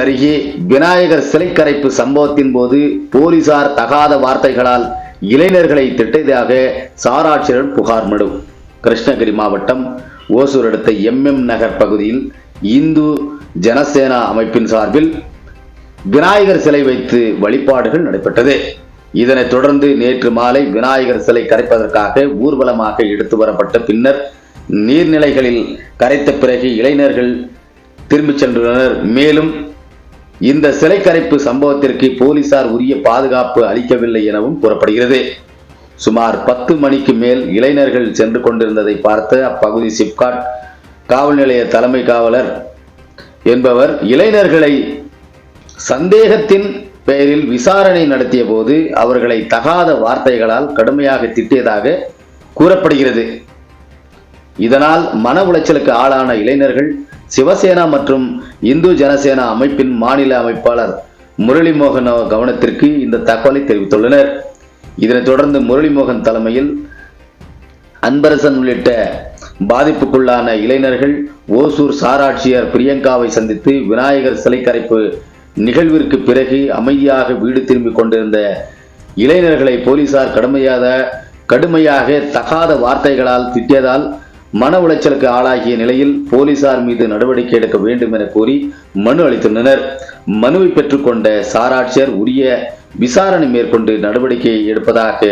அருகே விநாயகர் சிலை கரைப்பு சம்பவத்தின் போது போலீசார் தகாத வார்த்தைகளால் இளைஞர்களை திட்டதாக சாராட்சியர் புகார் மனு. கிருஷ்ணகிரி மாவட்டம் ஓசூர் அடுத்த எம்எம் நகர் பகுதியில் இந்து ஜனசேனா அமைப்பின் சார்பில் விநாயகர் சிலை வைத்து வழிபாடுகள் நடைபெற்றது. இதனைத் தொடர்ந்து நேற்று மாலை விநாயகர் சிலை கரைப்பதற்காக ஊர்வலமாக எடுத்து வரப்பட்ட பின்னர் நீர்நிலைகளில் கரைத்த பிறகு இளைஞர்கள் திரும்பிச் சென்றுள்ளனர். மேலும் இந்த சிலை கரைப்பு சம்பவத்திற்கு போலீசார் உரிய பாதுகாப்பு அளிக்கவில்லை எனவும் கூறப்படுகிறது. சுமார் பத்து மணிக்கு மேல் இளைஞர்கள் சென்று கொண்டிருந்ததை பார்த்த அப்பகுதி சிப்காட் காவல் நிலைய தலைமை காவலர் என்பவர் இளைஞர்களை சந்தேகத்தின் பெயரில் விசாரணை நடத்திய போது அவர்களை தகாத வார்த்தைகளால் கடுமையாக திட்டியதாக கூறப்படுகிறது. இதனால் மன உளைச்சலுக்கு ஆளான இளைஞர்கள் சிவசேனா மற்றும் இந்து ஜனசேனா அமைப்பின் மாநில அமைப்பாளர் முரளி மோகன் கவனத்திற்கு இந்த தகவலை தெரிவித்துள்ளனர். இதனைத் தொடர்ந்து முரளிமோகன் தலைமையில் அன்பரசன் உள்ளிட்ட பாதிப்புக்குள்ளான இளைஞர்கள் ஓசூர் சாராட்சியர் பிரியங்காவை சந்தித்து விநாயகர் சிலை கரைப்பு நிகழ்விற்கு பிறகு அமைதியாக வீடு திரும்பிக் கொண்டிருந்த இளைஞர்களை போலீசார் கடுமையாக கடுமையாக தகாத வார்த்தைகளால் திட்டியதால் மன உளைச்சலுக்கு ஆளாகிய நிலையில் போலீசார் மீது நடவடிக்கை எடுக்க வேண்டும் என கூறி மனு அளித்துள்ளனர். மனுவை பெற்றுக்கொண்ட சாராட்சியர் உரிய விசாரணை மேற்கொண்டு நடவடிக்கை எடுப்பதாக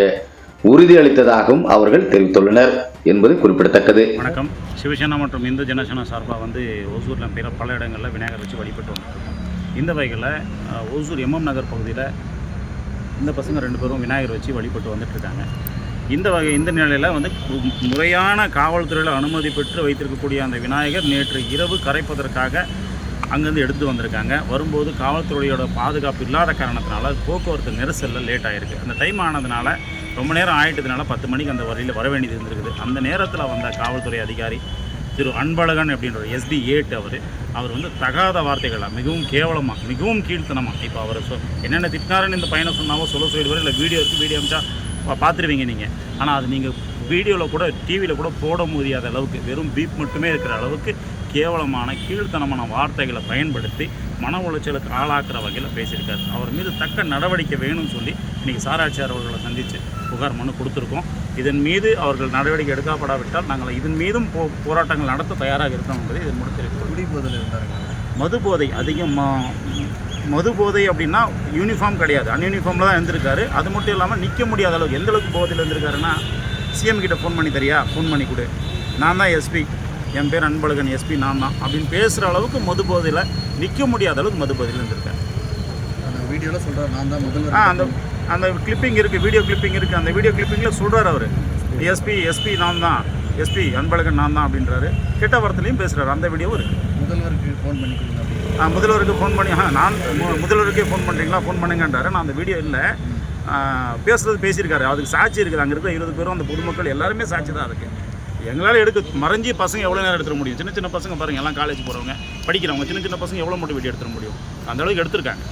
உறுதியளித்ததாகவும் அவர்கள் தெரிவித்துள்ளனர் என்பது குறிப்பிடத்தக்கது. வணக்கம். சிவசேனா மற்றும் இந்து ஜனசேனா சார்பாக வந்து ஓசூரில் பிற பல இடங்களில் விநாயகர் வச்சு வழிபட்டு வந்துருக்கோம். இந்த வகையில் ஓசூர் எம்எம் நகர் பகுதியில் இந்த பசங்க ரெண்டு பேரும் விநாயகர் வச்சு வழிபட்டு வந்துட்டுருக்காங்க. இந்த வகை இந்த நிலையில் வந்து முறையான காவல்துறையில் அனுமதி பெற்று வைத்திருக்கக்கூடிய அந்த விநாயகர் நேற்று இரவு கரைப்பதற்காக அங்கேருந்து எடுத்து வந்திருக்காங்க. வரும்போது காவல்துறையோட பாதுகாப்பு இல்லாத காரணத்தினால போக்குவரத்து நெரிசலில் லேட் ஆகிருக்கு அந்த டைம் ஆனதுனால ரொம்ப நேரம் ஆயிட்டதுனால பத்து மணிக்கு அந்த வரையில் வர வேண்டியது இருந்திருக்குது. அந்த நேரத்தில் வந்த காவல்துறை அதிகாரி திரு அன்பழகன் அப்படின்ற எஸ்டி ஏட் அவர் அவர் வந்து தகாத வார்த்தைகளாக மிகவும் கேவலமாக மிகவும் கீழ்த்தனமாக இப்போ அவர் சொ என்னென்ன திட்டினாருன்னு இந்த பையனை சொன்னாவோ சொல்ல சொல்லிடுவார் இல்லை வீடியோ இருக்குது வீடியோ அமைச்சா பார்த்துருவீங்க நீங்கள் ஆனால் அது நீங்கள் வீடியோவில் கூட டிவியில் கூட போட முடியாத அளவுக்கு வெறும் பீப் மட்டுமே இருக்கிற அளவுக்கு கேவலமான கீழ்த்தனமான வார்த்தைகளை பயன்படுத்தி மன உளைச்சலுக்கு ஆளாக்குற வகையில் பேசியிருக்காரு. அவர் மீது தக்க நடவடிக்கை வேணும்னு சொல்லி இன்றைக்கி சாராட்சியார் அவர்களை சந்தித்து புகார் மனு கொடுத்துருக்கோம். இதன் மீது அவர்கள் நடவடிக்கை எடுக்கப்படாவிட்டால் நாங்கள் இதன் மீதும் போ போராட்டங்கள் நடத்த தயாராக இருக்கோம் என்பதை இதன் மூலம் தெரிவித்துள்ளோம் குடிபோதில் இருந்தாருங்க மது போதை அதிகம் ம- மது போதை அப்படின்னா யூனிஃபார்ம் கிடையாது. அன்யூனிஃபார்மில் தான் இருந்திருக்காரு. அது மட்டும் இல்லாமல் நிற்க முடியாத அளவுக்கு எந்த அளவுக்கு போதையில் இருந்திருக்காருன்னா சிஎம் கிட்ட ஃபோன் பண்ணி தரியா? ஃபோன் பண்ணி கொடு. நான் தான் எஸ்பி என் பேர் அன்பழகன் எஸ்பி நான் தான். அப்படின்னு பேசுகிற அளவுக்கு மது போதையில் நிற்க முடியாத அளவுக்கு மது போதையில் இருந்திருக்காரு அந்த வீடியோவில் சொல்கிறார் நான் தான் முதல்வர் ஆ அந்த அந்த கிளிப்பிங் இருக்குது வீடியோ கிளிப்பிங் இருக்குது அந்த வீடியோ கிளிப்பிங்கில் சொல்கிறார் அவர். எஸ்பி எஸ்பி நான் தான். எஸ்பி அன்பழகன் நான் தான் அப்படின்றாரு. கெட்ட வார்த்தையிலையும் பேசுகிறாரு அந்த வீடியோவும் இருக்குது முதல்வருக்கு ஃபோன் பண்ணி கொடுங்க முதல்வருக்கு ஃபோன் பண்ணி ஆ நான் முதல்வருக்கே ஃபோன் பண்ணுறீங்களா ஃபோன் பண்ணுங்கன்றாரு. நான் அந்த வீடியோ இல்லை. பேசுறது பேசியிருக்காரு. அதுக்கு சாட்சி இருக்குது. அங்கே இருக்கிற இருபது பேரும் அந்த பொதுமக்கள் எல்லாருமே சாட்சி தான் இருக்குது எங்களால் எடுக்க மறைஞ்சி பசங்க எவ்வளோ நேரம் எடுத்துட முடியும்? சின்ன சின்ன பசங்க பாருங்கள் எல்லாம் காலேஜ் போகிறவங்க படிக்கிறவங்க சின்ன சின்ன பசங்க எவ்வளோ மட்டும் வீடியோ எடுத்துட முடியும்? அந்த அளவுக்கு எடுத்திருக்காங்க.